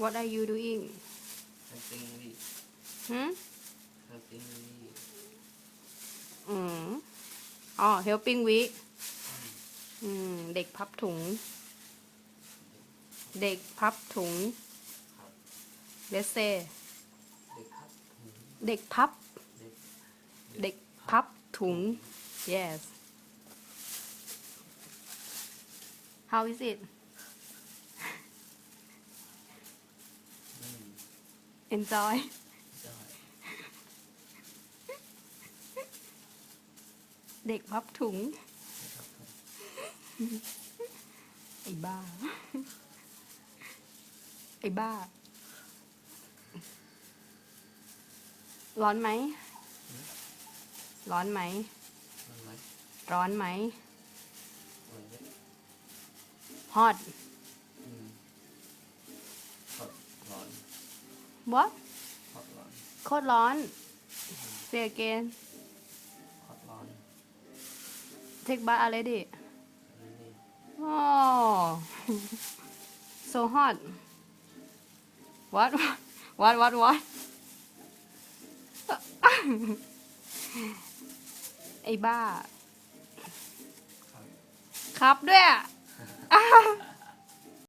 What are you doing helping me หืม helping me อืมอ๋อ helping we อืม เด็กพับถุง เด็กพับถุง let's say เด็กครับผมเด็กพับ เด็กเด็กพับถุง yes how is it อืม enjoy เด็กพับถุง ไอ้บ้า ไอ้บ้า ร้อนไหม ร้อนไหม ร้อนไหมมันไหม hot อืมฮอตร้อน what ฮอตร้อนโคตรร้อน say again ฮอตร้อน take bath already อันนี้ oh so hot what what what what ไอ้บ้า ครับครับด้วยอะ